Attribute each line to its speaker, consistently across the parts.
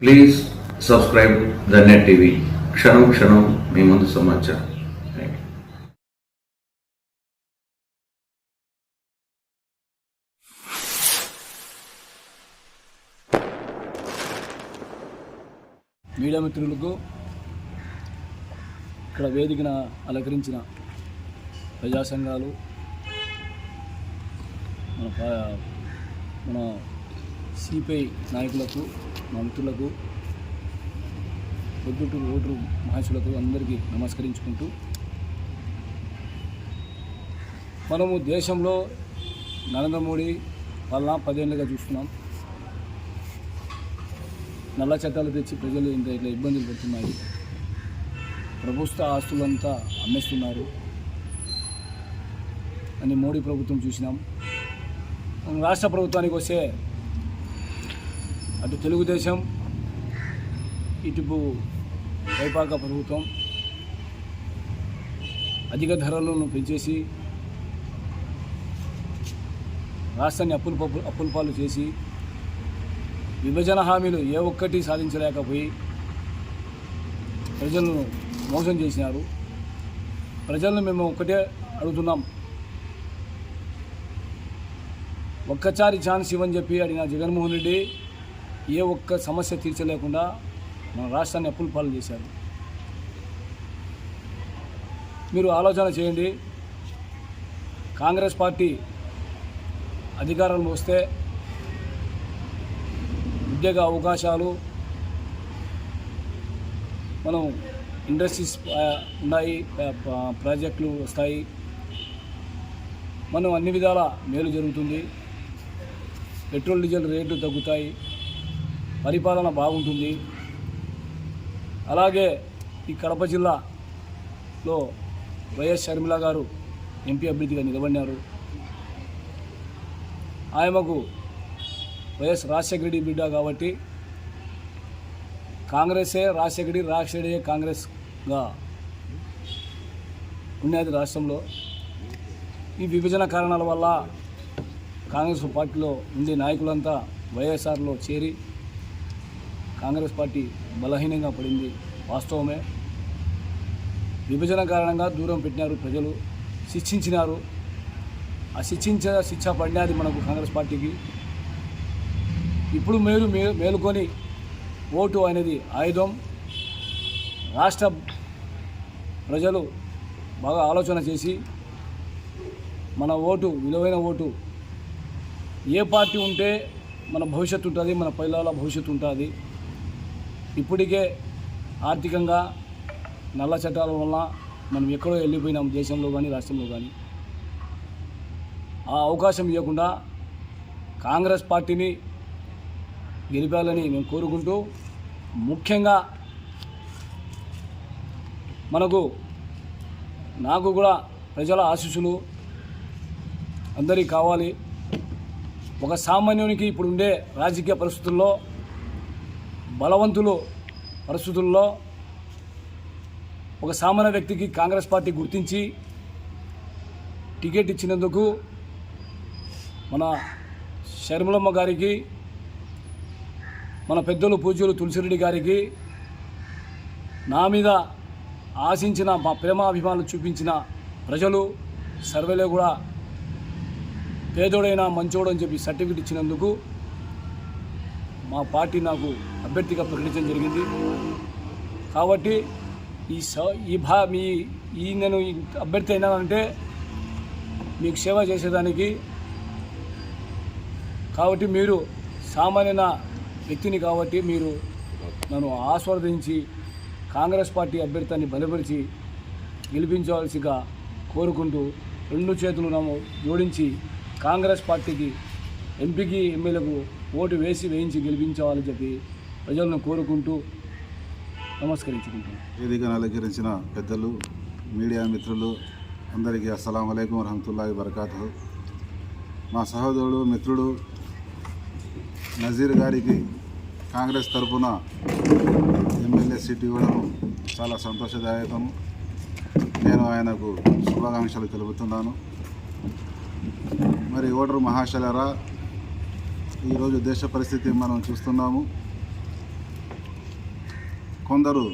Speaker 1: Please subscribe the net TV క్షణం క్షణం మీ ముందు సమాచారం.
Speaker 2: మీడియా మిత్రులకు ఇక్కడ వేదికన అలంకరించిన ప్రజా సంఘాలు మన మన సిపిఐ నాయకులకు మిత్రులకు పొద్దుటూరు ఓటరు మహర్షులకు అందరికీ నమస్కరించుకుంటూ మనము దేశంలో నరేంద్ర మోడీ వలన పదేళ్ళుగా చూస్తున్నాం. నల్ల చట్టాలు తెచ్చి ప్రజలు ఇంత ఇట్లా ఇబ్బందులు పెడుతున్నాయి. ప్రభుత్వ ఆస్తులంతా అమ్మేస్తున్నారు. అని మోడీ ప్రభుత్వం చూసినాం. మన రాష్ట్ర ప్రభుత్వానికి వస్తే అటు తెలుగుదేశం ఇటు వైపాక ప్రభుత్వం అధిక ధరలను పెంచేసి రాష్ట్రాన్ని అప్పులు పప్పు అప్పుల పాలు చేసి విభజన హామీలు ఏ ఒక్కటి సాధించలేకపోయి ప్రజలను మోసం చేసినారు. ప్రజలను మేము ఒక్కటే అడుగుతున్నాం. ఒక్కసారి ఛాన్స్ ఇవ్వని చెప్పి అడిగిన జగన్మోహన్ రెడ్డి ఏ ఒక్క సమస్య తీర్చలేకుండా మన రాష్ట్రాన్ని అప్పుల పాలు చేశారు. మీరు ఆలోచన చేయండి. కాంగ్రెస్ పార్టీ అధికారంలో వస్తే ఉద్యోగ అవకాశాలు మనం ఇండస్ట్రీస్ ఉన్నాయి ప్రాజెక్టులు వస్తాయి. మనం అన్ని విధాల మేలు జరుగుతుంది. పెట్రోల్ డీజిల్ రేట్లు తగ్గుతాయి. పరిపాలన బాగుంటుంది. అలాగే ఈ కడప జిల్లాలో వైఎస్ షర్మిల గారు ఎంపీ అభ్యర్థిగా నిలబడినారు. ఆయనకు వైఎస్ రాజశేఖర రెడ్డి బిడ్డ కాబట్టి కాంగ్రెసే రాజశేఖర రెడ్డి రాజశేఖర రెడ్డి కాంగ్రెస్గా ఉన్నది రాష్ట్రంలో. ఈ విభజన కారణాల వల్ల కాంగ్రెస్ పార్టీలో ఉండే నాయకులంతా వైఎస్ఆర్లో చేరి కాంగ్రెస్ పార్టీ బలహీనంగా పడింది వాస్తవమే. విభజన కారణంగా దూరం పెట్టినారు ప్రజలు శిక్షించినారు. ఆ శిక్షించ శిక్ష పడినది మనకు కాంగ్రెస్ పార్టీకి. ఇప్పుడు మీరు మేలుకొని ఓటు అనేది ఆయుధం. రాష్ట్ర ప్రజలు బాగా ఆలోచన చేసి మన ఓటు విలువైన ఓటు ఏ పార్టీ ఉంటే మన భవిష్యత్తు ఉంటుంది మన పిల్లల భవిష్యత్తు ఉంటుంది. ఇప్పటికే ఆర్థికంగా నల్ల చట్టాల వల్ల మనం ఎక్కడో వెళ్ళిపోయినాం దేశంలో కానీ రాష్ట్రంలో కానీ. ఆ అవకాశం ఇవ్వకుండా కాంగ్రెస్ పార్టీని గెలిపాలని మేము కోరుకుంటూ ముఖ్యంగా మనకు నాకు కూడా ప్రజల ఆశీస్సులు అందరికీ కావాలి. ఒక సామాన్యునికి ఇప్పుడు ఉండే రాజకీయ పరిస్థితుల్లో బలవంతులు పరిస్థితుల్లో ఒక సామాన్య వ్యక్తికి కాంగ్రెస్ పార్టీ గుర్తించి టికెట్ ఇచ్చినందుకు మన షర్మిలమ్మ గారికి మన పెద్దలు పూజలు తులసిరెడ్డి గారికి నా మీద ఆశించిన మా ప్రేమాభిమానులు చూపించిన ప్రజలు సర్వేలో కూడా పేదోడైనా మంచోడు అని చెప్పి సర్టిఫికెట్ ఇచ్చినందుకు మా పార్టీ నాకు అభ్యర్థిగా ప్రకటించడం జరిగింది. కాబట్టి ఈ స ఈ భా మీ ఈ నేను అభ్యర్థి అయినానంటే మీకు సేవ చేసేదానికి కాబట్టి మీరు సామాన్య వ్యక్తిని కాబట్టి మీరు నన్ను ఆస్వాదించి కాంగ్రెస్ పార్టీ అభ్యర్థాన్ని బలపరిచి గెలిపించవలసిగా కోరుకుంటూ రెండు చేతులు నన్ను జోడించి కాంగ్రెస్ పార్టీకి ఎంపీకి ఎమ్మెల్యేకు ఓటు వేసి వేయించి గెలిపించాలని చెప్పి ప్రజలను కోరుకుంటూ నమస్కరించుకుంటున్నాను
Speaker 3: వేదికను అలంకరించిన పెద్దలు మీడియా మిత్రులు అందరికీ అస్సలం అయికం వరహతుల్లా వరకాతు మా సహోదరుడు మిత్రుడు నజీర్ గారికి కాంగ్రెస్ తరపున ఎమ్మెల్యే సీట్ ఇవ్వడం చాలా సంతోషదాయకం. నేను ఆయనకు శుభాకాంక్షలు తెలుపుతున్నాను. మరి ఓటరు మహాశలరా ఈరోజు దేశ పరిస్థితి మనం చూస్తున్నాము. కొందరు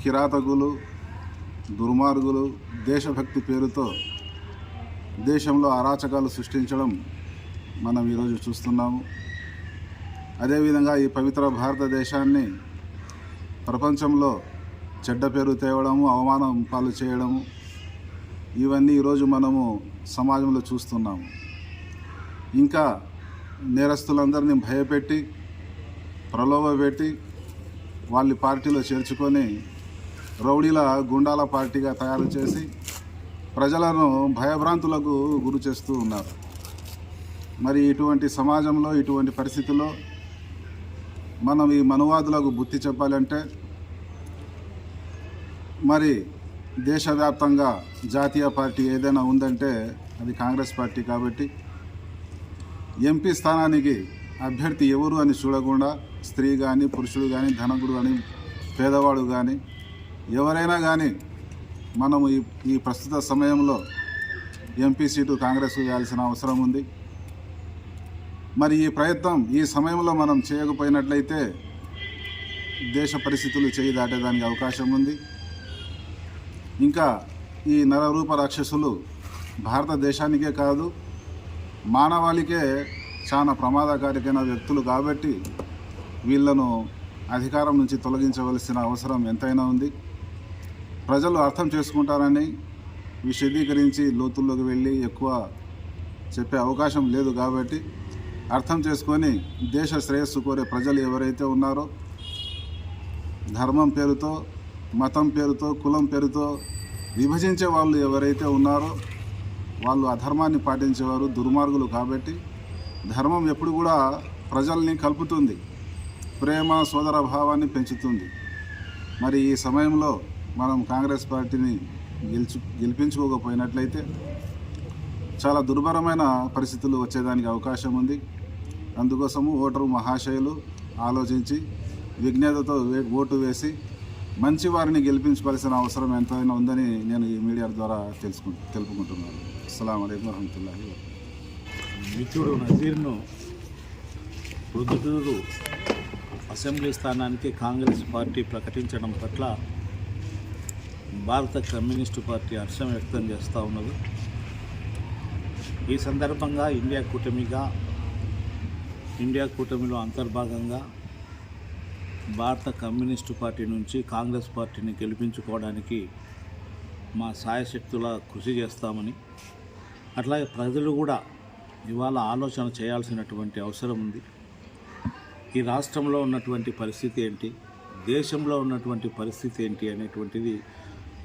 Speaker 3: కిరాతకులు దుర్మార్గులు దేశభక్తి పేరుతో దేశంలో అరాచకాలు సృష్టించడం మనం ఈరోజు చూస్తున్నాము. అదేవిధంగా ఈ పవిత్ర భారతదేశాన్ని ప్రపంచంలో చెడ్డ పేరు తేవడము అవమానం పాలు చేయడము ఇవన్నీ ఈరోజు మనము సమాజంలో చూస్తున్నాము. ఇంకా నేరస్తులందరినీ భయపెట్టి ప్రలోభపెట్టి వాళ్ళ పార్టీలో చేర్చుకొని రౌడీల గుండాల పార్టీగా తయారు చేసి ప్రజలను భయభ్రాంతులకు గురి చేస్తూ ఉన్నారు. మరి ఇటువంటి సమాజంలో ఇటువంటి పరిస్థితుల్లో మనం ఈ మనువాదులకు బుద్ధి చెప్పాలంటే మరి దేశవ్యాప్తంగా జాతీయ పార్టీ ఏదైనా ఉందంటే అది కాంగ్రెస్ పార్టీ కాబట్టి ఎంపీ స్థానానికి అభ్యర్థి ఎవరు అని చూడకుండా స్త్రీ కానీ పురుషుడు కానీ ధనకుడు కానీ పేదవాడు కానీ ఎవరైనా కానీ మనము ఈ ఈ ప్రస్తుత సమయంలో ఎంపీ సీటు కాంగ్రెస్కు వేయాల్సిన అవసరం ఉంది. మరి ఈ ప్రయత్నం ఈ సమయంలో మనం చేయకపోయినట్లయితే దేశ పరిస్థితులు చేయి దాటేదానికి అవకాశం ఉంది. ఇంకా ఈ నరరూప రాక్షసులు భారతదేశానికే కాదు మానవాళికే చాలా ప్రమాదకారికైన వ్యక్తులు కాబట్టి వీళ్ళను అధికారం నుంచి తొలగించవలసిన అవసరం ఎంతైనా ఉంది. ప్రజలు అర్థం చేసుకుంటారని విశదీకరించి లోతుల్లోకి వెళ్ళి ఎక్కువ చెప్పే అవకాశం లేదు కాబట్టి అర్థం చేసుకొని దేశ శ్రేయస్సు కోరే ప్రజలు ఎవరైతే ఉన్నారో ధర్మం పేరుతో మతం పేరుతో కులం పేరుతో విభజించే వాళ్ళు ఎవరైతే ఉన్నారో వాళ్ళు అధర్మాన్ని పాటించేవారు దుర్మార్గులు కాబట్టి ధర్మం ఎప్పుడు కూడా ప్రజల్ని కలుపుతుంది. ప్రేమ సోదర భావాన్ని పెంచుతుంది. మరి ఈ సమయంలో మనం కాంగ్రెస్ పార్టీని గెలుచు గెలిపించుకోకపోయినట్లయితే చాలా దుర్భరమైన పరిస్థితులు వచ్చేదానికి అవకాశం ఉంది. అందుకోసము ఓటరు మహాశయులు ఆలోచించి విజ్ఞతతో ఓటు వేసి మంచి వారిని గెలిపించుకోవాల్సిన అవసరం ఎంతైనా ఉందని నేను ఈ మీడియా ద్వారా తెలుసుకు తెలుపుకుంటున్నాను. అస్సలం అయికం వరహతుల్లా
Speaker 4: మిత్రుడు నజీర్ను ప్రొద్దుటూరు అసెంబ్లీ స్థానానికి కాంగ్రెస్ పార్టీ ప్రకటించడం పట్ల భారత కమ్యూనిస్టు పార్టీ హర్షం వ్యక్తం చేస్తూ ఉన్నది. ఈ సందర్భంగా ఇండియా కూటమిగా ఇండియా కూటమిలో అంతర్భాగంగా భారత కమ్యూనిస్టు పార్టీ నుంచి కాంగ్రెస్ పార్టీని గెలిపించుకోవడానికి మా సాయశక్తుల కృషి చేస్తామని అట్లాగే ప్రజలు కూడా ఇవాళ ఆలోచన చేయాల్సినటువంటి అవసరం ఉంది. ఈ రాష్ట్రంలో ఉన్నటువంటి పరిస్థితి ఏంటి? దేశంలో ఉన్నటువంటి పరిస్థితి ఏంటి అనేటువంటిది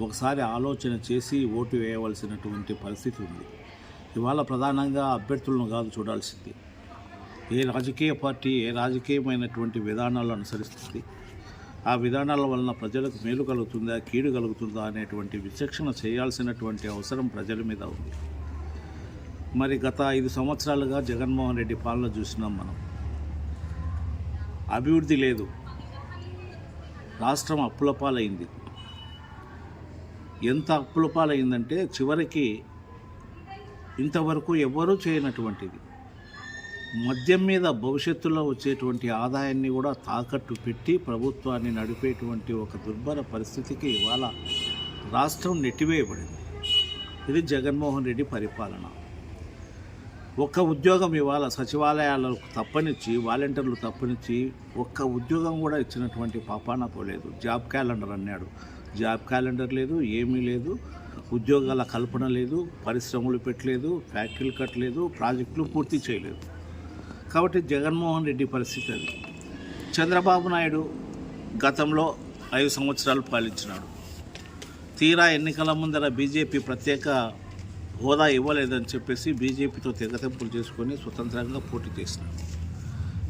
Speaker 4: ఒకసారి ఆలోచన చేసి ఓటు వేయవలసినటువంటి పరిస్థితి ఉంది. ఇవాళ ప్రధానంగా అభ్యర్థులను కాదు చూడాల్సింది. ఏ రాజకీయ పార్టీ ఏ రాజకీయమైనటువంటి విధానాలు అనుసరిస్తుంది? ఆ విధానాల వలన ప్రజలకు మేలు కలుగుతుందా కీడు కలుగుతుందా అనేటువంటి విచక్షణ చేయాల్సినటువంటి అవసరం ప్రజల మీద ఉంది. మరి గత ఐదు సంవత్సరాలుగా జగన్మోహన్ రెడ్డి పాలన చూసినాం మనం. అభివృద్ధి లేదు. రాష్ట్రం అప్పుల పాలైంది ఎంత అప్పుల పాలైందంటే చివరికి ఇంతవరకు ఎవ్వరూ చేయనటువంటిది. మద్యం మీద భవిష్యత్తులో వచ్చేటువంటి ఆదాయాన్ని కూడా తాకట్టు పెట్టి ప్రభుత్వాన్ని నడిపేటువంటి ఒక దుర్భర పరిస్థితికి ఇవాళ రాష్ట్రం నెట్టివేయబడింది. ఇది జగన్మోహన్ రెడ్డి పరిపాలన. ఒక్క ఉద్యోగం ఇవాళ సచివాలయాలకు తప్పనిచ్చి వాలంటీర్లు తప్పనిచ్చి ఒక్క ఉద్యోగం కూడా ఇచ్చినటువంటి పాపాన పోలేదు జాబ్ క్యాలెండర్ అన్నాడు. జాబ్ క్యాలెండర్ లేదు ఏమీ లేదు ఉద్యోగాల కల్పన లేదు పరిశ్రమలు పెట్టలేదు ఫ్యాక్టరీలు కట్టలేదు ప్రాజెక్టులు పూర్తి చేయలేదు. కాబట్టి జగన్మోహన్ రెడ్డి పరిస్థితి అది. చంద్రబాబు నాయుడు గతంలో ఐదు సంవత్సరాలు పాలించినాడు. తీరా ఎన్నికల ముందర బీజేపీ ప్రత్యేక హోదా ఇవ్వలేదని చెప్పేసి బీజేపీతో తెగతెంపులు చేసుకొని స్వతంత్రంగా పోటీ చేసినాడు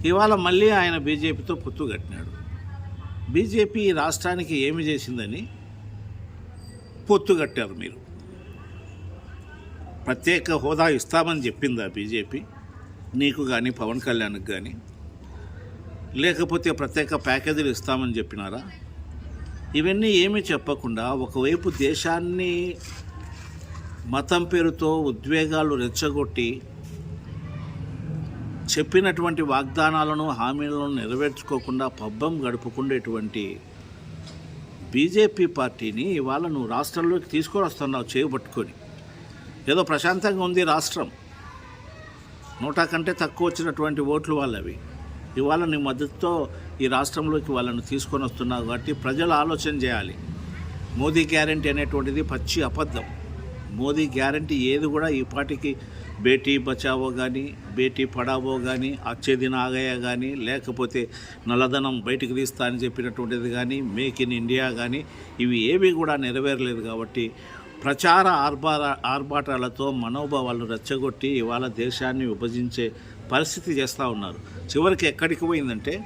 Speaker 4: ఇవాళ మళ్ళీ ఆయన బీజేపీతో పొత్తు కట్టినాడు. బీజేపీ రాష్ట్రానికి ఏమి చేసిందని పొత్తు కట్టారు మీరు. ప్రత్యేక హోదా ఇస్తామని చెప్పిందా బీజేపీ? నీకు కానీ పవన్ కళ్యాణ్కి కానీ లేకపోతే ప్రత్యేక ప్యాకేజీలు ఇస్తామని చెప్పినారా? ఇవన్నీ ఏమీ చెప్పకుండా ఒకవైపు దేశాన్ని మతం పేరుతో ఉద్వేగాలు రెచ్చగొట్టి చెప్పినటువంటి వాగ్దానాలను హామీలను నెరవేర్చుకోకుండా పబ్బం గడుపుకుండేటువంటి బీజేపీ పార్టీని ఇవాళ నువ్వు రాష్ట్రంలోకి తీసుకొని వస్తున్నావు చేయబట్టుకొని ఏదో ప్రశాంతంగా ఉంది రాష్ట్రం. నూట కంటే తక్కువ వచ్చినటువంటి ఓట్లు వాళ్ళవి. ఇవాళ నీ మద్దతుతో ఈ రాష్ట్రంలోకి వాళ్ళను తీసుకొని వస్తున్నావు కాబట్టి ప్రజలు ఆలోచన చేయాలి. మోదీ గ్యారంటీ అనేటువంటిది పచ్చి అబద్ధం. మోదీ గ్యారంటీ ఏది కూడా ఈ పాటికి బేటీ బచావో కానీ బేటీ పడావో కానీ అచ్చేదిన ఆగయ్య కానీ లేకపోతే నల్లధనం బయటకు తీస్తా అని చెప్పినటువంటిది కానీ మేక్ ఇన్ ఇండియా కానీ ఇవి ఏవి కూడా నెరవేరలేదు కాబట్టి ప్రచార ఆర్భార ఆర్భాటాలతో మనోభావాలను రెచ్చగొట్టి ఇవాళ దేశాన్ని విభజించే పరిస్థితి చేస్తూ ఉన్నారు. చివరికి ఎక్కడికి పోయిందంటే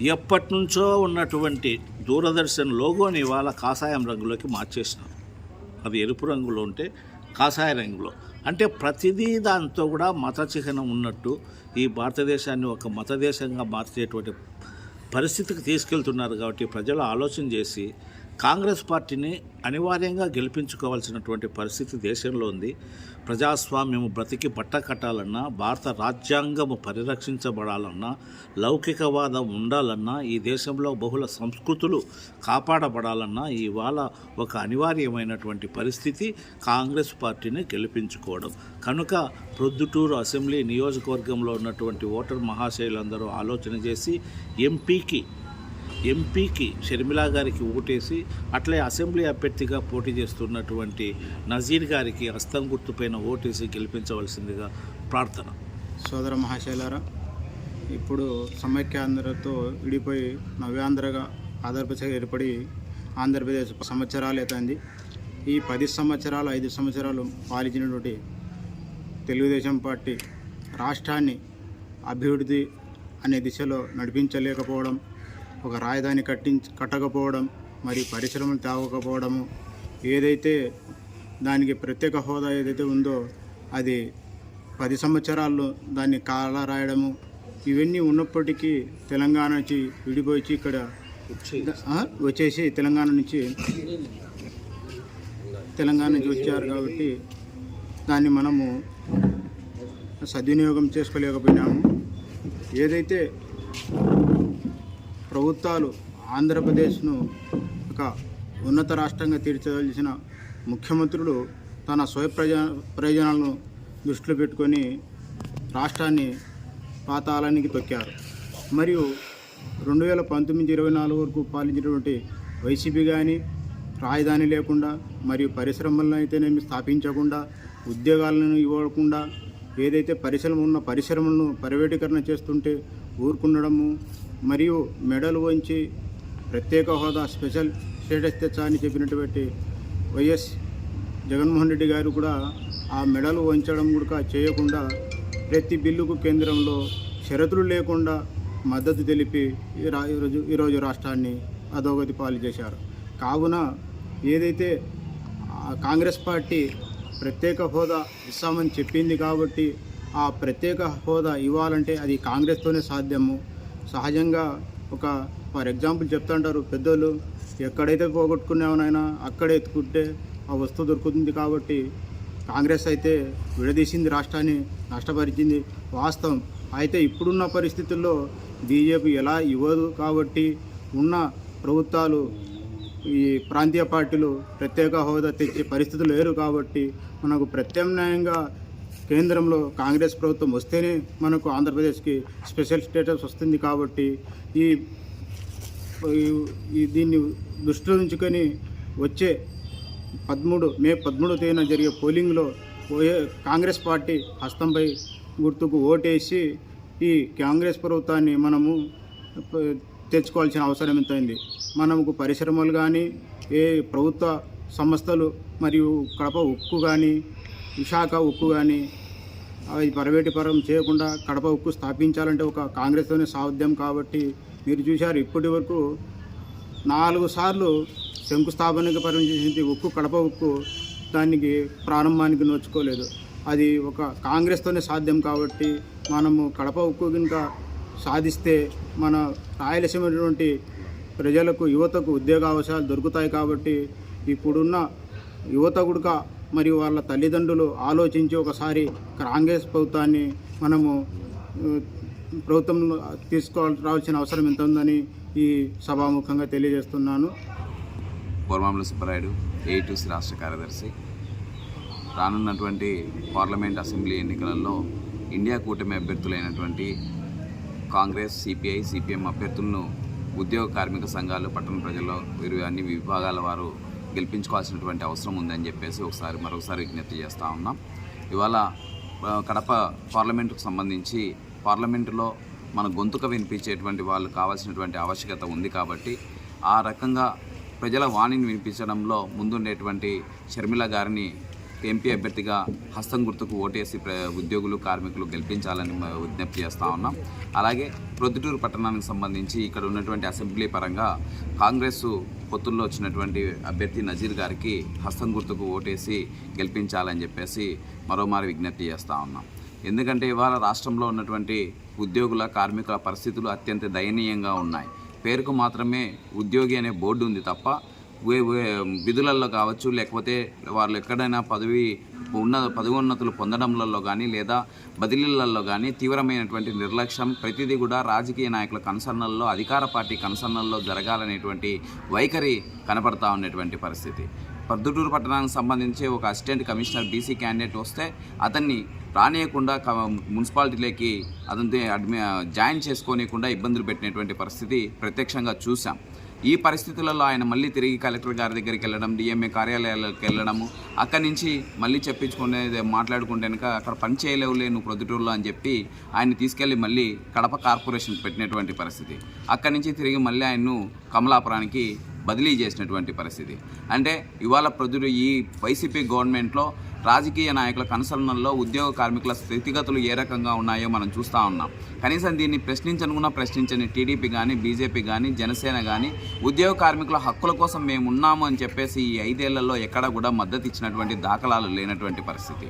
Speaker 4: ఎప్పటి నుంచో ఉన్నటువంటి దూరదర్శన్ లోగోని ఇవాళ కాషాయం రంగులోకి మార్చేసినారు. అది ఎరుపు రంగులో ఉంటే కాషాయ రంగులో. అంటే ప్రతిదీ దాంతో కూడా మత చిహ్నం ఉన్నట్టు ఈ భారతదేశాన్ని ఒక మత దేశంగా మార్చేటువంటి పరిస్థితికి తీసుకెళ్తున్నారు కాబట్టి ప్రజలు ఆలోచన చేసి కాంగ్రెస్ పార్టీని అనివార్యంగా గెలిపించుకోవాల్సినటువంటి పరిస్థితి దేశంలో ఉంది. ప్రజాస్వామ్యము బ్రతికి బట్ట కట్టాలన్నా భారత రాజ్యాంగము పరిరక్షించబడాలన్నా లౌకికవాదం ఉండాలన్నా ఈ దేశంలో బహుళ సంస్కృతులు కాపాడబడాలన్నా ఇవాళ ఒక అనివార్యమైనటువంటి పరిస్థితి కాంగ్రెస్ పార్టీని గెలిపించుకోవడం. కనుక ప్రొద్దుటూరు అసెంబ్లీ నియోజకవర్గంలో ఉన్నటువంటి ఓటర్ మహాశయులందరూ ఆలోచన చేసి ఎంపీకి ఎంపీకి షర్మిలా గారికి ఓటేసి అట్లే అసెంబ్లీ అభ్యర్థిగా పోటీ చేస్తున్నటువంటి నజీర్ గారికి హస్తం గుర్తుపైన ఓటేసి గెలిపించవలసిందిగా ప్రార్థన.
Speaker 5: సోదర మహాశైలారా ఇప్పుడు సమైక్యాంధ్రతో విడిపోయి నవ్యాంధ్రగా ఆంధ్రప్రదేశ్ ఏర్పడి ఆంధ్రప్రదేశ్ సంవత్సరాలు అవుతుంది ఈ పది సంవత్సరాలు ఐదు సంవత్సరాలు పాలించినటువంటి తెలుగుదేశం పార్టీ రాష్ట్రాన్ని అభివృద్ధి అనే దిశలో నడిపించలేకపోవడం ఒక రాజధాని కట్టించ కట్టకపోవడం మరి పరిశ్రమలు తేవకపోవడము ఏదైతే దానికి ప్రత్యేక హోదా ఏదైతే ఉందో అది పది సంవత్సరాల్లో దాన్ని కాలా రాయడము ఇవన్నీ ఉన్నప్పటికీ తెలంగాణ నుంచి విడిపోయి ఇక్కడ వచ్చేసి తెలంగాణ నుంచి తెలంగాణ నుంచి వచ్చారు కాబట్టి దాన్ని మనము సద్వినియోగం చేసుకోలేకపోయినాము. ఏదైతే ప్రభుత్వాలు ఆంధ్రప్రదేశ్ను ఒక ఉన్నత రాష్ట్రంగా తీర్చవలసిన ముఖ్యమంత్రులు తన స్వయ ప్రజా ప్రయోజనాలను దృష్టిలో పెట్టుకొని రాష్ట్రాన్ని పాతాళానికి తొక్కారు. మరియు రెండు వేల పంతొమ్మిది ఇరవై నాలుగు వరకు పాలించినటువంటి వైసీపీ కానీ రాజధాని లేకుండా మరియు పరిశ్రమలను అయితేనేమి స్థాపించకుండా ఉద్యోగాలను ఇవ్వకుండా ఏదైతే పరిశ్రమ ఉన్న పరిశ్రమలను ప్రైవేటీకరణ చేస్తుంటే ఊరుకుండడము మరియు మెడలు వంచి ప్రత్యేక హోదా స్పెషల్ స్టేటస్ తెచ్చా అని చెప్పినటువంటి వైఎస్ జగన్మోహన్ రెడ్డి గారు కూడా ఆ మెడలు వంచడం కూడా చేయకుండా ప్రతి బిల్లుకు కేంద్రంలో షరతులు లేకుండా మద్దతు తెలిపి ఈ రా- ఈరోజు ఈరోజు రాష్ట్రాన్ని అధోగతి పాలు చేశారు. కావున ఏదైతే కాంగ్రెస్ పార్టీ ప్రత్యేక హోదా ఇస్తామని చెప్పింది కాబట్టి ఆ ప్రత్యేక హోదా ఇవ్వాలంటే అది కాంగ్రెస్తోనే సాధ్యము. సహజంగా ఒక ఫర్ ఎగ్జాంపుల్ చెప్తుంటారు పెద్దోళ్ళు ఎక్కడైతే పోగొట్టుకున్నామనైనా అక్కడే ఎత్తుకుంటే ఆ వస్తువు దొరుకుతుంది కాబట్టి కాంగ్రెస్ అయితే విడదీసింది రాష్ట్రాన్ని నష్టపరిచింది. వాస్తవం. అయితే ఇప్పుడున్న పరిస్థితుల్లో బీజేపీ ఎలా ఇవ్వదు కాబట్టి ఉన్న ప్రభుత్వాలు ఈ ప్రాంతీయ పార్టీలు ప్రత్యేక హోదా తెచ్చే పరిస్థితులు లేరు కాబట్టి మనకు ప్రత్యామ్నాయంగా కేంద్రంలో కాంగ్రెస్ ప్రభుత్వం వస్తేనే మనకు ఆంధ్రప్రదేశ్కి స్పెషల్ స్టేటస్ వస్తుంది కాబట్టి ఈ ఈ- దీన్ని దృష్టిలో ఉంచుకొని వచ్చే పదమూడు మే పదమూడో తేదీన జరిగే పోలింగ్లో కాంగ్రెస్ పార్టీ హస్తంపై గుర్తుకు ఓటేసి ఈ కాంగ్రెస్ ప్రభుత్వాన్ని మనము తెచ్చుకోవాల్సిన అవసరం ఎంతైంది? మనకు పరిశ్రమలు కానీ ఏ ప్రభుత్వ సంస్థలు మరియు కడప ఉక్కు కానీ విశాఖ ఉక్కు కానీ అవి ప్రైవేటీకరణం చేయకుండా కడప ఉక్కు స్థాపించాలంటే ఒక కాంగ్రెస్తోనే సాధ్యం కాబట్టి మీరు చూశారు ఇప్పటి వరకు నాలుగు సార్లు శంకుస్థాపనకు పరిగణించింది ఉక్కు కడప ఉక్కు దానికి ప్రారంభానికి నోచుకోలేదు. అది ఒక కాంగ్రెస్తోనే సాధ్యం కాబట్టి మనము కడప ఉక్కు కనుక సాధిస్తే మన రాయలసీమటువంటి ప్రజలకు యువతకు ఉద్యోగ అవకాశాలు దొరుకుతాయి కాబట్టి ఇప్పుడున్న యువత కూడా మరియు వాళ్ళ తల్లిదండ్రులు ఆలోచించి ఒకసారి కాంగ్రెస్ ప్రభుత్వాన్ని మనము ప్రభుత్వంలో తీసుకోవాలి రావాల్సిన అవసరం ఎంత ఉందని ఈ సభాముఖంగా తెలియజేస్తున్నాను.
Speaker 6: పూర్వంలో సుబ్బరాయుడు ఏఐటీసీ రాష్ట్ర కార్యదర్శి. రానున్నటువంటి పార్లమెంట్ అసెంబ్లీ ఎన్నికలలో ఇండియా కూటమి అభ్యర్థులైనటువంటి కాంగ్రెస్ సిపిఐ సిపిఎం అభ్యర్థులను ఉద్యోగ కార్మిక సంఘాలు పట్టణ ప్రజల్లో వీరు అన్ని విభాగాల వారు గెలిపించుకోవాల్సినటువంటి అవసరం ఉందని చెప్పేసి ఒకసారి మరొకసారి విజ్ఞప్తి చేస్తూ ఉన్నాం. ఇవాళ కడప పార్లమెంటుకు సంబంధించి పార్లమెంటులో మన గొంతుక వినిపించేటువంటి వాళ్ళు కావాల్సినటువంటి ఆవశ్యకత ఉంది కాబట్టి ఆ రకంగా ప్రజల వాణిని వినిపించడంలో ముందుండేటువంటి షర్మిల గారిని ఎంపీ అభ్యర్థిగా హస్తం గుర్తుకు ఓటేసి ఉద్యోగులు కార్మికులు గెలిపించాలని విజ్ఞప్తి చేస్తూ ఉన్నాం. అలాగే ప్రొద్దుటూరు పట్టణానికి సంబంధించి ఇక్కడ ఉన్నటువంటి అసెంబ్లీ పరంగా కాంగ్రెస్ పొత్తుల్లో వచ్చినటువంటి అభ్యర్థి నజీర్ గారికి హస్తం గుర్తుకు ఓటేసి గెలిపించాలని చెప్పేసి మరోమారి విజ్ఞప్తి చేస్తూ ఉన్నాం. ఎందుకంటే ఇవాళ రాష్ట్రంలో ఉన్నటువంటి ఉద్యోగుల కార్మికుల పరిస్థితులు అత్యంత దయనీయంగా ఉన్నాయి. పేరుకు మాత్రమే ఉద్యోగి అనే బోర్డు ఉంది తప్ప విధులలో కావచ్చు లేకపోతే వాళ్ళు ఎక్కడైనా పదవి ఉన్న పదవోన్నతులు పొందడంలో కానీ లేదా బదిలీలలో కానీ తీవ్రమైనటువంటి నిర్లక్ష్యం ప్రతిదీ కూడా రాజకీయ నాయకుల కన్సర్నల్లో అధికార పార్టీ కన్సర్నల్లో జరగాలనేటువంటి వైఖరి కనపడతా ఉన్నటువంటి పరిస్థితి. పద్దుటూరు పట్టణానికి సంబంధించి ఒక అసిస్టెంట్ కమిషనర్ బీసీ క్యాండిడేట్ వస్తే అతన్ని రానియకుండా క- మున్సిపాలిటీలోకి అతని అడ్మి జాయిన్ చేసుకోనియకుండా ఇబ్బందులు పెట్టినటువంటి పరిస్థితి ప్రత్యక్షంగా చూసాం ఈ పరిస్థితులలో ఆయన మళ్ళీ తిరిగి కలెక్టర్ గారి దగ్గరికి వెళ్ళడం డిఎంఏ కార్యాలయాలకు వెళ్ళడము అక్కడి నుంచి మళ్ళీ చెప్పించుకునే మాట్లాడుకుంటే కనుక అక్కడ పని చేయలేవులే నువ్వు ప్రొద్దుటూరులో అని చెప్పి ఆయన తీసుకెళ్ళి మళ్ళీ కడప కార్పొరేషన్ పెట్టినటువంటి పరిస్థితి. అక్కడి నుంచి తిరిగి మళ్ళీ ఆయన్ను కమలాపురానికి బదిలీ చేసినటువంటి పరిస్థితి. అంటే ఇవాళ ప్రజలు ఈ వైసీపీ గవర్నమెంట్లో రాజకీయ నాయకుల కనుసరణలో ఉద్యోగ కార్మికుల స్థితిగతులు ఏ రకంగా ఉన్నాయో మనం చూస్తూ ఉన్నాం. కనీసం దీన్ని ప్రశ్నించనుకున్నా ప్రశ్నించని టీడీపీ కానీ బీజేపీ కానీ జనసేన కానీ ఉద్యోగ కార్మికుల హక్కుల కోసం మేము ఉన్నాము అని చెప్పేసి ఈ ఐదేళ్ళలో ఎక్కడ కూడా మద్దతు ఇచ్చినటువంటి దాఖలాలు లేనటువంటి పరిస్థితి.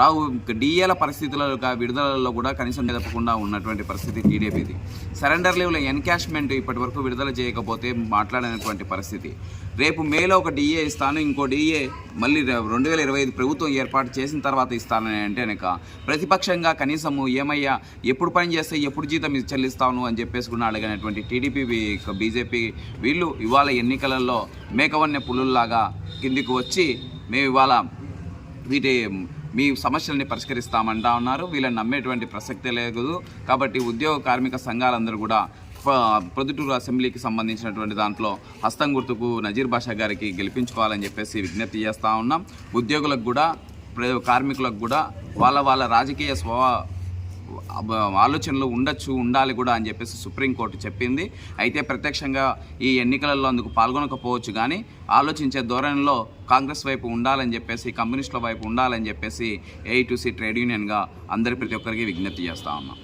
Speaker 6: రావు డిఏల పరిస్థితులలో విడుదలలో కూడా కనీసం జరపకుండా ఉన్నటువంటి పరిస్థితి టీడీపీది. సరెండర్ లీవ్ల ఎన్కాష్మెంట్ ఇప్పటి వరకు విడుదల చేయకపోతే మాట్లాడినటువంటి పరిస్థితి. రేపు మేలో ఒక డిఏ ఇస్తాను ఇంకో డిఏ మళ్ళీ రెండు వేల ఇరవై ఐదు ప్రభుత్వం ఏర్పాటు చేసిన తర్వాత ఇస్తానని అంటే కనుక ప్రతిపక్షంగా కనీసము ఏమయ్యా ఎప్పుడు పని చేస్తే ఎప్పుడు జీతం చెల్లిస్తాను అని చెప్పేసి కూడా అడిగినటువంటి టీడీపీ బీజేపీ వీళ్ళు ఇవాళ ఎన్నికలలో మేకవన్య పులుల్లాగా కిందికి వచ్చి మేము ఇవాళ వీటి మీ సమస్యల్ని పరిష్కరిస్తామంటా ఉన్నారు. వీళ్ళని నమ్మేటువంటి ప్రసక్తే లేదు. కాబట్టి ఉద్యోగ కార్మిక సంఘాలందరూ కూడా ప్రొద్దుటూరు అసెంబ్లీకి సంబంధించినటువంటి దాంట్లో హస్తం గుర్తుకు నజీర్ బాషా గారికి గెలిపించుకోవాలని చెప్పేసి విజ్ఞప్తి చేస్తూ ఉన్నాం. ఉద్యోగులకు కూడా ప్ర- కార్మికులకు కూడా వాళ్ళ వాళ్ళ రాజకీయ స్వ ఆలోచనలు ఉండొచ్చు ఉండాలి కూడా అని చెప్పేసి సుప్రీంకోర్టు చెప్పింది. అయితే ప్రత్యక్షంగా ఈ ఎన్నికలలో అందుకు పాల్గొనకపోవచ్చు కానీ ఆలోచించే ధోరణిలో కాంగ్రెస్ వైపు ఉండాలని చెప్పేసి కమ్యూనిస్టుల వైపు ఉండాలని చెప్పేసి ఏ టు సి ట్రేడ్ యూనియన్గా అందరి ప్రతి ఒక్కరికి విజ్ఞప్తి చేస్తా ఉన్నాం.